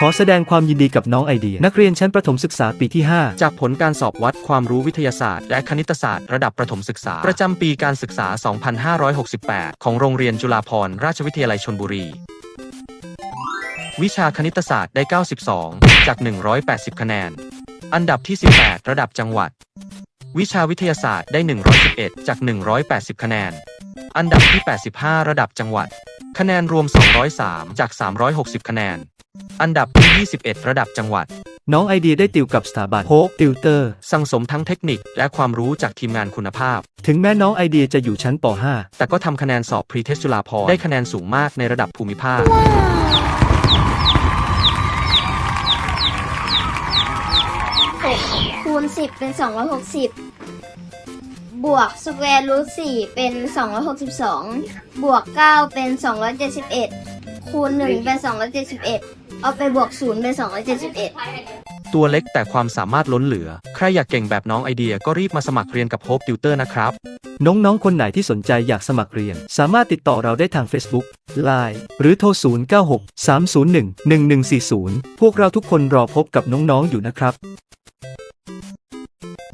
ขอแสดงความยินดีกับน้องไอเดีย นักเรียนชั้นประถมศึกษาปีที่ 5 จากผลการสอบวัดความรู้วิทยาศาสตร์ และคณิตศาสตร์ ระดับประถมศึกษา ประจำปีการศึกษา 2568 ของโรงเรียนจุฬาภรณราชวิทยาลัยชนบุรี วิชาคณิตศาสตร์ได้ 92 จาก 180 คะแนน อันดับที่ 18 ระดับจังหวัด วิชาวิทยาศาสตร์ได้ 111 จาก 180 คะแนน อันดับที่ 85 ระดับจังหวัด คะแนนรวม 203 จาก 360 คะแนน อันดับที่ 21 ระดับจังหวัด น้องไอเดียได้ติวกับสถาบันโฮปติวเตอร์ สั่งสมทั้งเทคนิคและความรู้จากทีมงานคุณภาพ ถึงแม้น้องไอเดียจะอยู่ชั้นปแต่ก็ทำคะแนนสอบพรีเทสจุฬาภรณ์ได้คะแนนสูงมากในระดับภูมิภาค ณสิบเป็นสองร้อยหกสิบบวกสแควร์รูทสี่เป็นสองร้อยหกสิบสองบวกเก้าเป็นสองร้อยเจ็ดสิบเอ็ดคูณหนึ่งเป็นสองร้อยเจ็ดสิบเอ็ดเอาไปบวกศูนย์เป็นสองร้อยเจ็ดสิบเอ็ดตัวเล็กแต่ความสามารถล้นเหลือ ใครอยากเก่งแบบน้องไอเดียก็รีบมาสมัครเรียนกับโฮปติวเตอร์นะครับ .5 น้องๆ คนไหนที่สนใจอยากสมัครเรียน สามารถติดต่อเราได้ทาง Facebook Line หรือโทร 096 301 1140 พวกเราทุกคนรอพบกับน้องๆ อยู่นะครับ